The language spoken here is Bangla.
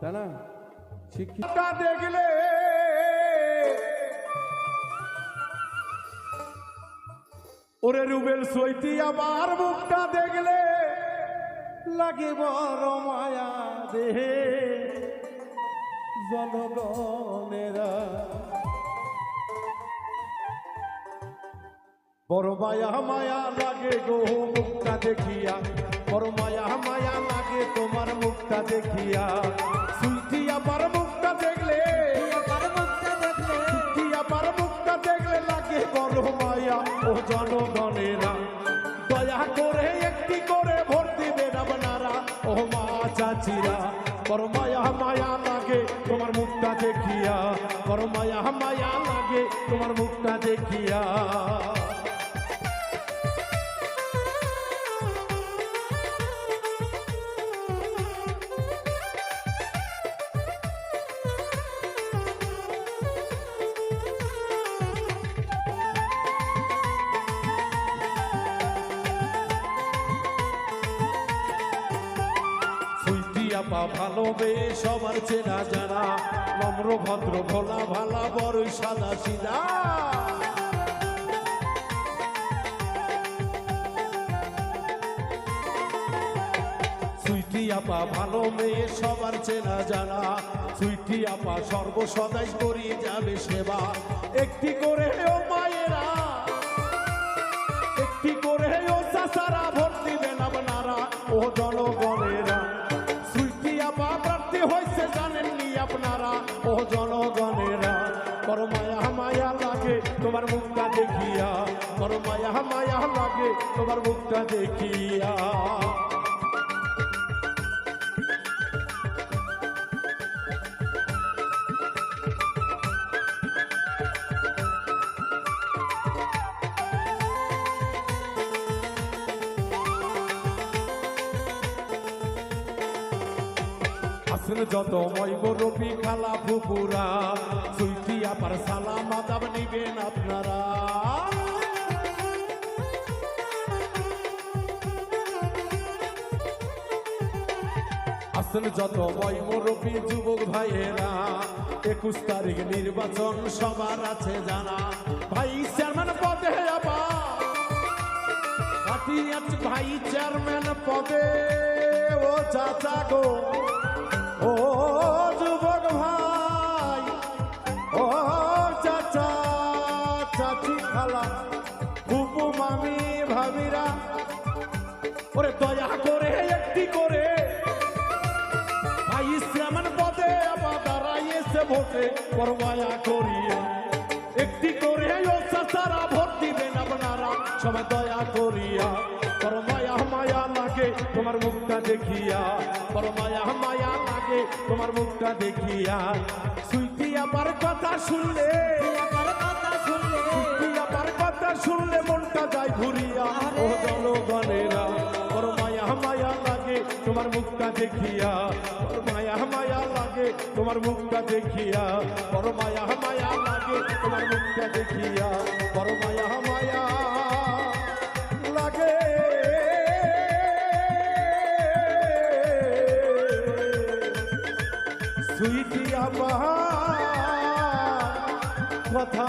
তাই না? শিক্ষিত দেখলে ওরে রুবেল সইতি আমার মুখটা দেখলে লাগে বড় মায়া দেহে। জনগণেরা বড় মায়া মায়া লাগে গো মুখটা দেখিয়া। বড় মায়া মায়া লাগে তোমার মুখটা দেখিয়া। সুইটি আবার মুখটা দেখলে। সুইটি আবার মুখটা দেখলে লাগে বড় মায়া। ও জনগণেরা, দয়া করে একটি করে ভোট দিবেন আপনারা। ও মা চাচিরা, বড় মায়া মায়া লাগে তোমার মুখটা দেখিয়া। বড় মায়া মায়া লাগে তোমার মুখটা দেখিয়া। আপা ভালোবে সবার চেনা জানা। নম্র, ভদ্র, ভোলা, ভালা বড়ই সাদা সিদা সুইটি আপা ভালো মেয়ে সবার চেনা জানা। সুইটি আপা সর্বসদাই করি যাবে সেবা। একটি করে মায়েরা মুখটা দেখিয়া বড় মায়া মায়া লাগে তোমার মুখটা দেখিয়া। যত ময়ব রবি খালা ফুপুরা আবার সালাম আদাব নিবেন আপনারা আসেন যত ময়ব রবি যুবক ভাইয়েরা একুশ তারিখ নির্বাচন সবার আছে জানা ভাই চেয়ারম্যান পদে আবার ভাই চেয়ারম্যান পদে ও চাচা গো চাচি খালা। ফুপু মামি, ভাবিরা। ওরে দয়া করে একটি করে। ভাই চেয়ারম্যান পদে আবার দাঁড়াইয়েছে ভোটে পরমায়া করিয়া। একটি করে ও চাচারা ভোট দিবেন আপনারা। সবাই দয়া করিয়া বড় মায়া লাগে, তোমার মুখটা দেখিয়া। বড় মায়া লাগে, তোমার মুখটা দেখিয়া। সুইটি আবার কথা শুনলে শুনলে মনটা যায় ঘুরিয়া। ও জনগণেরা বড় মায়া মায়া লাগে তোমার মুখটা দেখিয়া। বড় মায়া মায়া লাগে তোমার মুখটা দেখিয়া। বড় মায়া মায়া লাগে তোমার মুখটা দেখিয়া। বড় মায়া মায়া লাগে। সুইটি আবার কথা